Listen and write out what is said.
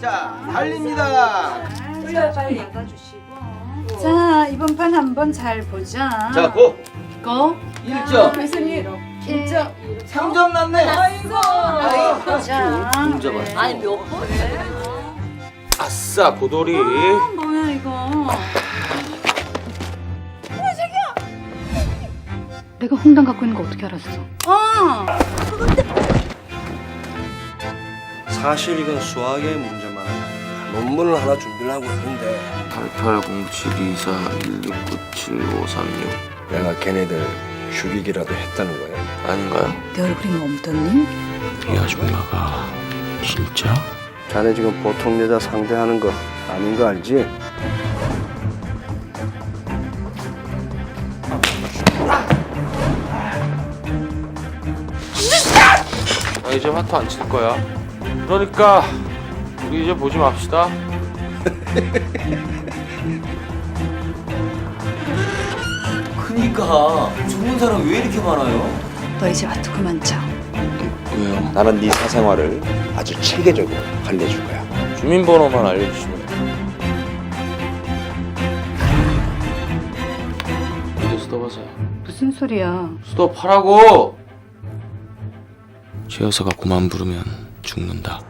자, 달립니다. 올려 빨리 닦아주시고. 자 이번 판 한번 잘 보자. 자, 고. 고. 1점. 교수님 1점. 3점 났네. 자. 동점 왔어. 아니 몇 번째? 아싸, 고돌이. 아, 뭐야 이거. 내가 홍당 갖고 있는 거 어떻게 알았어? 어. 사실 이건 수학의 아니라 논문을 하나 준비하고 있는데 880724169756 내가 걔네들 죽이기라도 했다는 거야. 아닌가요? 내 얼굴이 멈췄니? 이 아줌마가 진짜? 자네 지금 보통 여자 상대하는 거 아닌 거 알지? 나 이제 화투 안 칠 거야 그러니까 우리 이제 보지 맙시다 그니까 좋은 사람 왜 이렇게 많아요? 너 이제 와투 그만 쳐. 왜요? 나는 네 사생활을 아주 체계적으로 관리해줄 거야. 주민번호만 알려주시면 이제 스톱하세요 무슨 소리야? 스톱하라고! 최 여사가 고만 부르면 죽는다